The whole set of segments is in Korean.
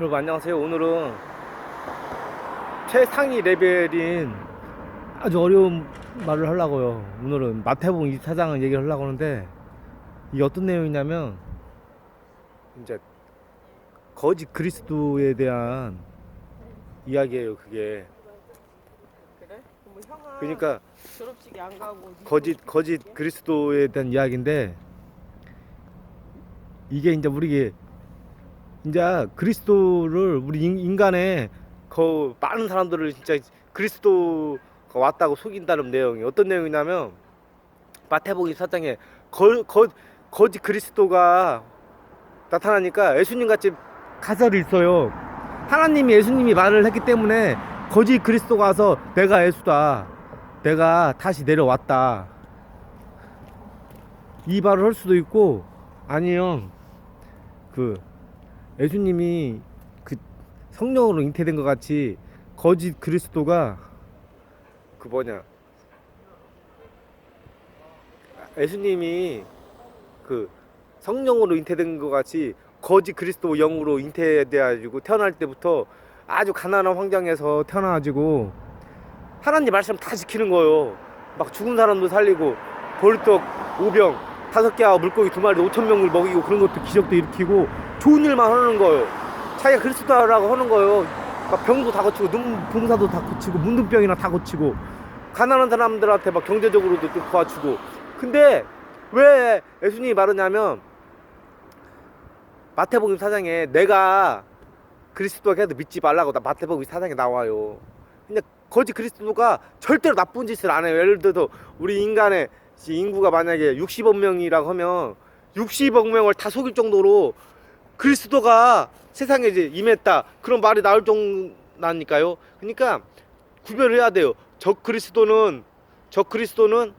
여러분 안녕하세요. 오늘은 최상위 레벨인 아주 어려운 말을 하려고요. 오늘은 마태복음 24장을 얘기를 하려고 하는데 이게 어떤 내용이냐면 이제 거짓 그리스도에 대한 이야기예요. 그게 그래? 뭐 형아 그러니까 졸업식에 안 가고 거짓 거짓 그리스도에 대한 이야기인데 이게 이제 우리 이제 그리스도를 우리 인- 인간의 그 많은 사람들을 진짜 그리스도가 왔다고 속인다는 내용이 어떤 내용이냐면 마태복음 4장에 거, 거, 거짓 그리스도가 나타나니까 예수님 같이 가설이 있어요. 하나님이 예수님이 말을 했기 때문에 거짓 그리스도가 와서 내가 예수다. 내가 다시 내려왔다. 이 말을 할 수도 있고 아니요. 그 예수님이 그 성령으로 잉태된 것 같이 거짓 그리스도가 그 뭐냐 예수님이 그 성령으로 잉태된 것 같이 거짓 그리스도 영으로 잉태돼 가지고 태어날 때부터 아주 가난한 환경에서 태어나 가지고 하나님 말씀 다 지키는 거예요. 막 죽은 사람도 살리고 벌떡 오병 다섯 개하고 물고기 두 마리 오천 명을 먹이고 그런 것도 기적도 일으키고 좋은 일만 하는 거예요. 자기가 그리스도라고 하는 거예요. 막 병도 다 고치고 눈 봉사도 다 고치고 문둥병이나 다 고치고 가난한 사람들한테 막 경제적으로도 좀 도와주고 근데 왜 예수님이 말하냐면 마태복음 사장에 내가 그리스도가 해도 믿지 말라고 나 마태복음 사장에 나와요. 근데 거짓 그리스도가 절대로 나쁜 짓을 안 해요. 예를 들어서 우리 인간의 인구가 만약에 60억 명이라고 하면 60억 명을 다 속일 정도로 그리스도가 세상에 이제 임했다. 그런 말이 나올 정도니까요. 그러니까 구별을 해야 돼요. 적 그리스도는 적 그리스도는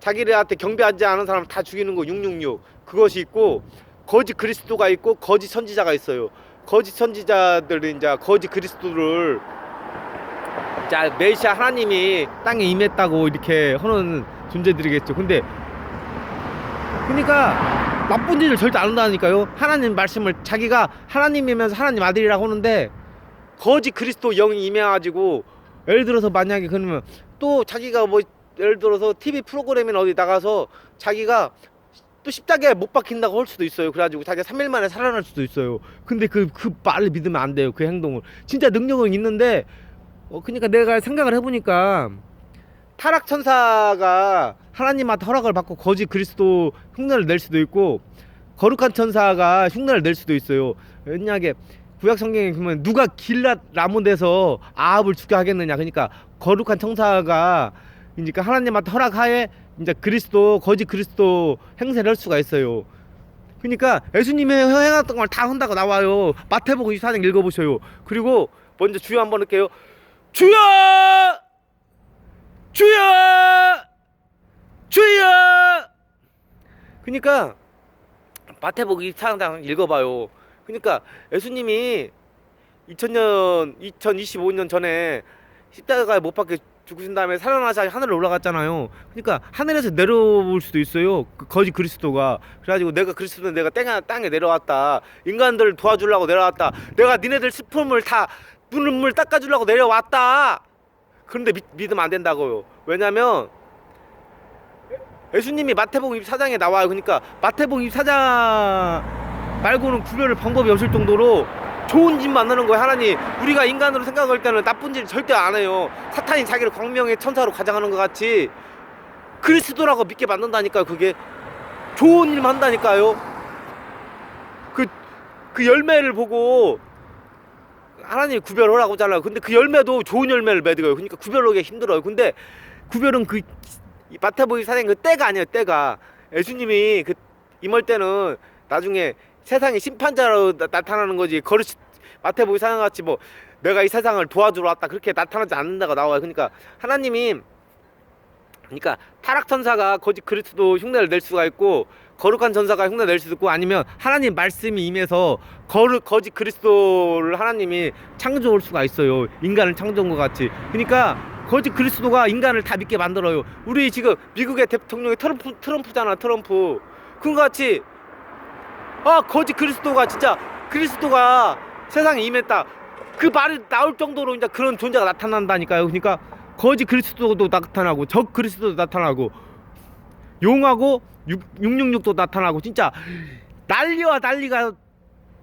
자기들한테 경배하지 않은 사람 다 죽이는 거 666. 그것이 있고 거짓 그리스도가 있고 거짓 선지자가 있어요. 거짓 선지자들은 이제 거짓 그리스도를 자 메시아 하나님이 땅에 임했다고 이렇게 하는 존재들이겠죠. 근데 그러니까 나쁜 일을 절대 안 한다니까요. 하나님 말씀을 자기가 하나님이면서 하나님 아들이라고 하는데 거짓 그리스도 영이 임해가지고 예를 들어서 만약에 그러면 또 자기가 뭐 예를 들어서 TV 프로그램이나 어디 나가서 자기가 또 십자가에 못 박힌다고 할 수도 있어요. 그래가지고 자기가 3일 만에 살아날 수도 있어요. 근데 그, 그 말을 믿으면 안 돼요. 그 행동을. 진짜 능력은 있는데, 어, 그니까 내가 생각을 해보니까, 타락 천사가 하나님한테 허락을 받고 거짓 그리스도 흉내를 낼 수도 있고, 거룩한 천사가 흉내를 낼 수도 있어요. 왜냐하게, 구약 성경에 보면 누가 길랏 라몬에서 아합을 죽게 하겠느냐. 그러니까 거룩한 천사가 그러니까 하나님한테 허락하에 이제 그리스도 거짓 그리스도 행세를 할 수가 있어요. 그러니까 예수님이 행했던 걸 다 한다고 나와요. 마태복음 24장 읽어보셔요. 그리고 먼저 주여 한번 할게요. 주여! 주여! 그러니까 마태복음 24장 읽어봐요. 그러니까 예수님이 2000년 2025년 전에 십자가에 못 박혀 죽으신 다음에 살아나서 하늘로 올라갔잖아요. 그러니까 하늘에서 내려올 수도 있어요. 그 거짓 그리스도가 그래가지고 내가 그리스도는 내가 땅에, 땅에 내려왔다. 인간들을 도와주려고 내려왔다. 내가 니네들 스품을 다 눈물 닦아주려고 내려왔다. 그런데 믿, 믿으면 안 된다고요. 왜냐면 예수님이 마태복음 24장에 나와요. 그러니까 마태복음 24장 말고는 구별할 방법이 없을 정도로 좋은 짓 만나는 거예요. 하나님 우리가 인간으로 생각할 때는 나쁜 짓 절대 안 해요. 사탄이 자기를 광명의 천사로 가장하는 것 같이 그리스도라고 믿게 만든다니까요 그게. 좋은 일만 한다니까요. 그, 그 열매를 보고 하나님이 구별하라고 하잖아요. 근데 그 열매도 좋은 열매를 맺어요. 그러니까 구별하기 힘들어요. 근데 구별은 그 이 마태복음 사장 그 때가 아니에요 때가. 예수님이 그 임할 때는 나중에 세상의 심판자로 나, 나타나는 거지. 거르 마태복음 사장 같이 뭐 내가 이 세상을 도와주러 왔다 그렇게 나타나지 않는다고 나와요. 그러니까 하나님이 그러니까 타락 천사가 거짓 그리스도 흉내를 낼 수가 있고 거룩한 천사가 흉내 낼 수도 있고 아니면 하나님 말씀이 임해서 거룩 거짓 그리스도를 하나님이 창조할 수가 있어요. 인간을 창조한 것 같이. 그러니까 거짓 그리스도가 인간을 다 믿게 만들어요 우리 지금 미국의 대통령이 트럼프 트럼프잖아 트럼프 그거 같이 아 거짓 그리스도가 진짜 그리스도가 세상에 임했다. 그 말이 나올 정도로 이제 그런 존재가 나타난다니까요. 그러니까 거짓 그리스도도 나타나고 적 그리스도도 나타나고 용하고 6, 666도 나타나고 진짜 난리와 난리가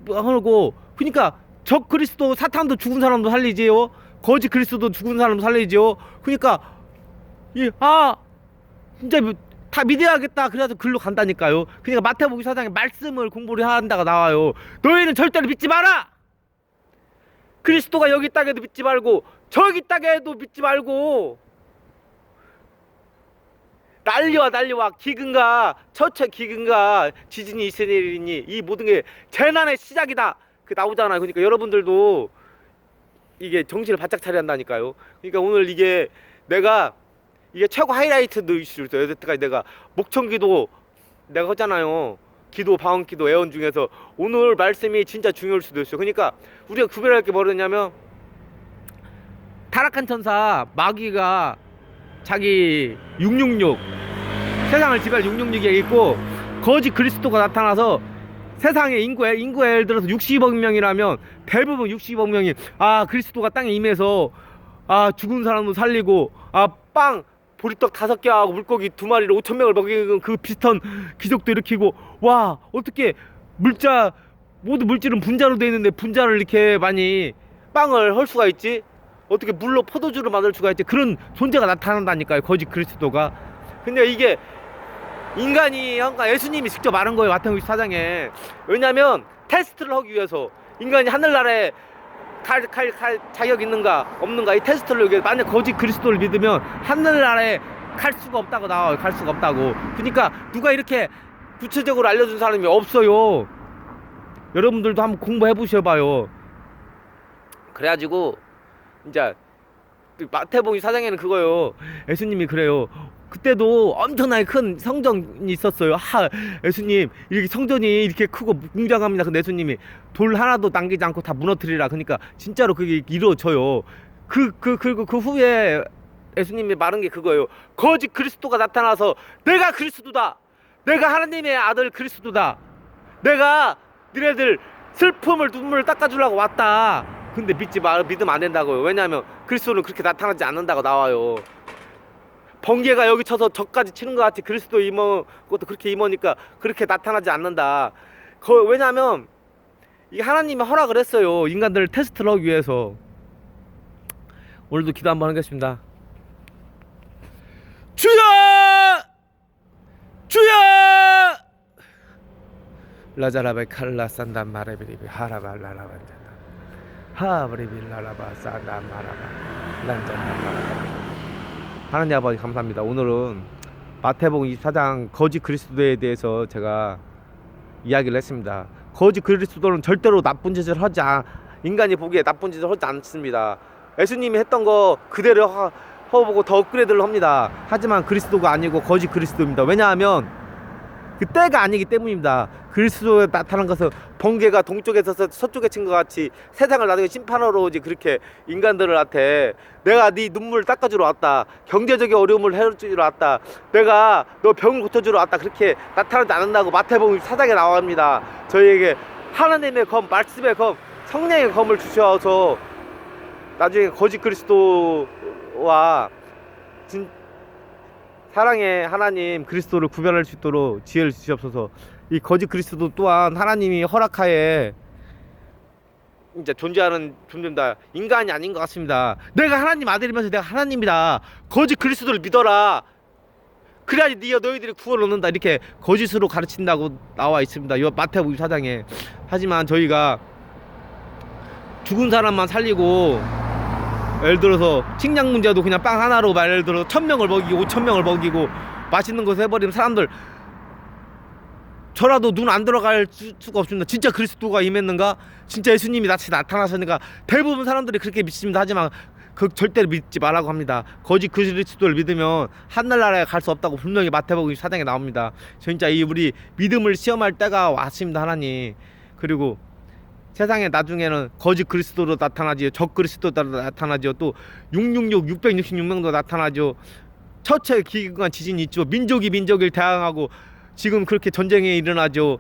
하고 그러니까 적 그리스도 사탄도 죽은 사람도 살리지요. 거짓 그리스도도 죽은 사람도 살리지요. 그러니까 이 아 진짜 뭐다 믿어야겠다. 그래서 글로 간다니까요. 그러니까 마태복음 사장에 말씀을 공부를 한다가 나와요. 너희는 절대로 믿지 마라. 그리스도가 여기 해도 믿지 말고 저기 해도 믿지 말고 난리와 난리와 기근과 처처 기근과 지진이 있으니 이 모든 게 재난의 시작이다. 그 나오잖아요. 그러니까 여러분들도 이게 정신을 바짝 차려야 한다니까요. 그러니까 오늘 이게 내가 이게 최고 하이라이트도 있을 수 있어요. 여태까지 내가 목청기도 내가 하잖아요. 기도, 방언기도, 애원 중에서 오늘 말씀이 진짜 중요할 수도 있어요. 그러니까 우리가 구별할 게 뭐냐면 타락한 천사 마귀가 자기 666 세상을 지배할 666에 있고 거짓 그리스도가 나타나서 세상의 인구의 인구의 예를 들어서 60억 명이라면 대부분 60억 명이 아 그리스도가 땅에 임해서 아 죽은 사람도 살리고 아 빵 보리떡 다섯 개 하고 물고기 두 마리를 5천 명을 먹이는 그 비슷한 기적도 일으키고 와 어떻게 물자 모두 물질은 분자로 돼 있는데 분자를 이렇게 많이 빵을 헐 수가 있지? 어떻게 물로 포도주를 만들 수가 있지? 그런 존재가 나타난다니까요 거짓 그리스도가. 근데 이게 인간이 한가 예수님이 직접 말한 거예요 마태복음 4장에. 왜냐면 테스트를 하기 위해서 인간이 하늘나라에 갈, 갈, 갈 자격 있는가 없는가 이 테스트를 이게 만약 거짓 그리스도를 믿으면 하늘나라에 갈 수가 없다고 나와요 갈 수가 없다고. 그러니까 누가 이렇게 구체적으로 알려준 사람이 없어요. 여러분들도 한번 공부해 보셔봐요. 그래가지고 이제 그 마태복음 사장에는 그거요 예수님이 그래요 그때도 엄청나게 큰 성전이 있었어요. 하, 예수님, 이렇게 성전이 이렇게 크고 웅장합니다. 근데 예수님이 돌 하나도 남기지 않고 다 무너뜨리라. 그러니까 진짜로 그게 이루어져요. 그, 그, 그리고 그 후에 예수님이 말한 게 그거예요. 거짓 그리스도가 나타나서 내가 그리스도다. 내가 하나님의 아들 그리스도다. 내가 너네들 슬픔을 눈물을 닦아주려고 왔다. 근데 믿지 마, 믿으면 안 된다고요. 왜냐하면 그리스도는 그렇게 나타나지 않는다고 나와요. 번개가 여기 쳐서 저까지 치는 것 같이 그리스도 임어 것도 그렇게 임어니까 그렇게 나타나지 않는다. 그 왜냐하면 이 하나님이 허락을 했어요. 인간들을 테스트를 하기 위해서. 오늘도 기도 한번 하겠습니다. 주여! 주여! 라자라베 칼라 산단 마레비리비 하라발라라반잔다 하브리빌 라라바 산단 마라바 란잔단 마라바 하나님 아버지 감사합니다. 오늘은 마태복음 24장 거짓 그리스도에 대해서 제가 이야기를 했습니다. 거짓 그리스도는 절대로 나쁜 짓을 하지 않, 인간이 보기에 나쁜 짓을 하지 않습니다. 예수님이 했던 거 그대로 하, 허보고 더 업그레이드를 합니다. 하지만 그리스도가 아니고 거짓 그리스도입니다. 왜냐하면 그 때가 아니기 때문입니다. 그리스도에 나타난 것은 번개가 동쪽에서 서쪽에 친 것 같이 세상을 나중에 심판하러 오지 그렇게 인간들한테 내가 네 눈물을 닦아주러 왔다. 경제적인 어려움을 해주러 왔다. 내가 너 병을 고쳐주러 왔다. 그렇게 나타나지 않는다고 마태복음 사장에 나옵니다. 저희에게 하나님의 검, 말씀의 검, 성령의 검을 주셔서 나중에 거짓 그리스도와 진, 사랑의 하나님 그리스도를 구별할 수 있도록 지혜를 주시옵소서. 이 거짓 그리스도 또한 하나님이 허락하에 이제 존재하는 존재입니다. 인간이 아닌 것 같습니다. 내가 하나님 아들이면서 내가 하나님이다. 거짓 그리스도를 믿어라. 그래야지 네 너희들이 구원을 얻는다. 이렇게 거짓으로 가르친다고 나와 있습니다. 이 마태복음 4장에. 하지만 저희가 죽은 사람만 살리고 예를 들어서 식량 문제도 그냥 빵 하나로 말 예를 들어 천 명을 먹이고 오천 명을 먹이고 맛있는 것을 해버리면 사람들 저라도 눈 안 들어갈 수- 수가 없습니다. 진짜 그리스도가 임했는가? 진짜 예수님이 같이 나타나셨는가? 대부분 사람들이 그렇게 믿습니다. 하지만 그 절대로 믿지 말라고 합니다. 거짓 그리스도를 믿으면 하늘나라에 갈 수 없다고 분명히 마태복음 사장에 나옵니다. 진짜 이 우리 믿음을 시험할 때가 왔습니다. 하나님. 그리고 세상에 나중에는 거짓 그리스도로 나타나지요. 적 그리스도로 나타나지요. 또 666, 666명도 나타나죠. 처체 기근과 지진이 있죠. 민족이 민족을 대항하고 지금 그렇게 전쟁이 일어나죠.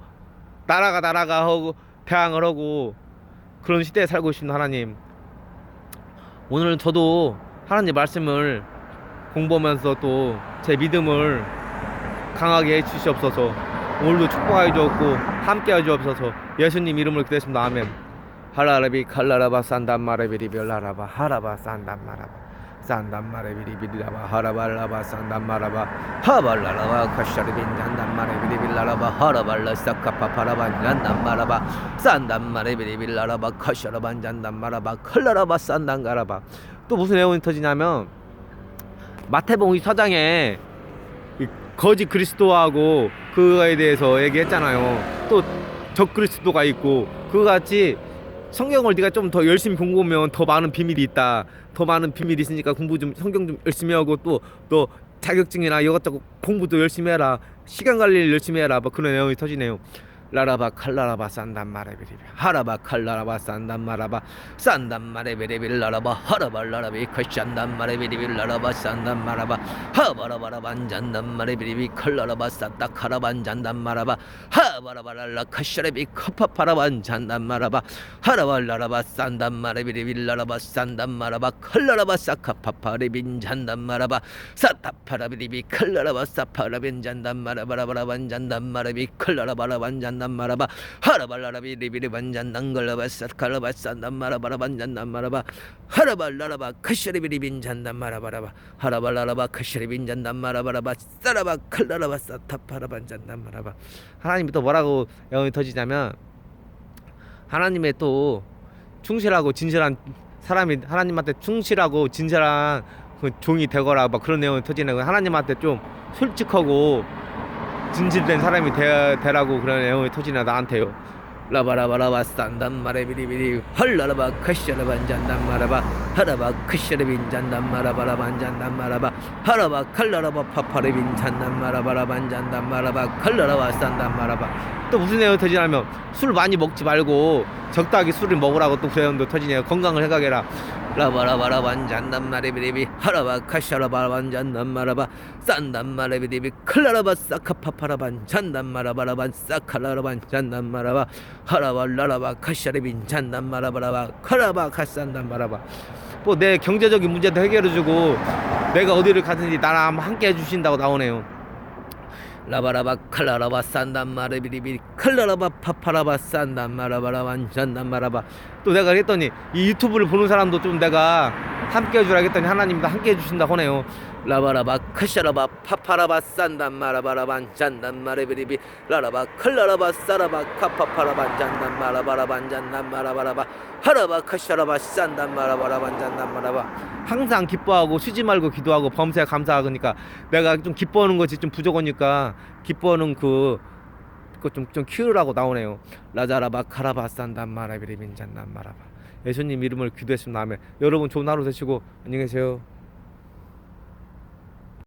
나라가 나라가 하고 대항을 하고 그런 시대에 살고 계신 하나님 오늘 저도 하나님 말씀을 공부하면서 또 제 믿음을 강하게 해주시옵소서 오늘도 축복하여 주었고 함께하여 주옵소서. 예수님 이름으로 기도했습니다. 아멘. 하라라비 칼라라바 산단마레비리벨라라바 하라바 산단마라바 산단마레비리빌라바 하라발라바 산단마라바 하발라라바 카샤리빈 잔단마레비리빌라라바 하라발라 사카파파라바 잔단마라바 산단마레비리빌라라바 카샤라반 잔단마라바 칼라라바 산단가라바. 또 무슨 내용이 터지냐면 마태복음 24장에 거짓 그리스도하고 그거에 대해서 얘기했잖아요. 또 적그리스도가 있고 그거 같이 성경을 네가 좀 더 열심히 공부하면 더 많은 비밀이 있다. 더 많은 비밀이 있으니까 공부 좀 성경 좀 열심히 하고 또또 자격증이나 이것저것 공부도 열심히 해라. 시간 관리를 열심히 해라. 뭐 그런 내용이 터지네요. 라라바 칼라라바 산단 마레비리비. 하라바 칼라라바 산단 마라바 산단 마레비리비 라라바 하라바 라라비 카샨단 마레비리비 라라바 산단 마라바 하바라바라반 잔단 마레비리비. 칼라라바 산다 카라반 잔단 마라바 하바라바랄라 카샤레비 카파파라반 잔단 마라바 하라발라라바 산단 마레비리비. 라라바 산단 마라바 칼라라바 사카파파리빈 잔단 마라바 사타파라비리비. 칼라라바 사파라빈 잔단 마라바라바라반 잔단 마레비 칼라라바라반 잔단 마라바 하라발라라비 리비리 반 잔단 걸라바 사 칼라바 산단 마라바라 반 잔단 마라바 하라발라라바 카샤리비리 빈 잔단 마라바라바 하라발라라바 카샤리빈 잔단 마라바라바 사라바 칼라라바 사 타파라 반 잔단 마라바 하나님이 또 뭐라고 영이 터지냐면 하나님의 또 충실하고 진실한 사람이 하나님한테 충실하고 진실한 그 종이 되거라 막 그런 내용이 터지는 거 하나님한테 좀 솔직하고 진실된 사람이 되, 되라고 그런 내용이 터지나 나한테요. 라바라바라바 산단 마레 비리비리. 헐라라바 카샤라반 잔단 마라바. 하라바 카샤라빈 잔단 마라바라반 잔단 마라바. 하라바 칼라라바 파파레빈 잔단 마라바라반 잔단 마라바. 칼라라바 산단 마라바. 또 무슨 내용이 터지냐면 술 많이 먹지 말고 적당히 술을 먹으라고 또 내용도 터지네요. 건강을 해가게라. 라바라바라반 잔단 마레비리비. 하라바 카샤라바라반 잔단 마라바 산단 마레비리비. 칼라라바 사카파파라 반 잔단 마라바라 반 사칼라라 반 잔단 마라바 하라바 라라바 카샤레빈 잔단 마라바라바 카라바 카산단 마라바 뭐 내 경제적인 문제도 해결해주고 내가 어디를 가든지 나랑 함께 해주신다고 나오네요 라바라바 칼라라바 산단 마레비리비 칼라라바 파파라바 산단 마라바라반 잔단 마라바 또 내가 했더니 이 유튜브를 보는 사람도 좀 내가 함께 해주라 했더니 하나님도 함께 해주신다고 하네요. 라바라바 카샤라바 파파라바 산단 마라바라반 잔단 마레비리비 라라바 칼라라바 사라바 카파파라반 잔단 마라바라반 잔단 마라바라바 하라바 카샤라바 산단 마라바라반 잔단 마라바. 항상 기뻐하고 쉬지 말고 기도하고 범사에 감사하니까 내가 좀 기뻐하는 것이 좀 부족하니까 기뻐하는 그 좀, 좀 키우라고 나오네요. 라자라바 카라바 산단 마라비리빈 잔단 마라바. 예수님 이름을 기도했습니다. 여러분 좋은 하루 되시고 안녕히 계세요.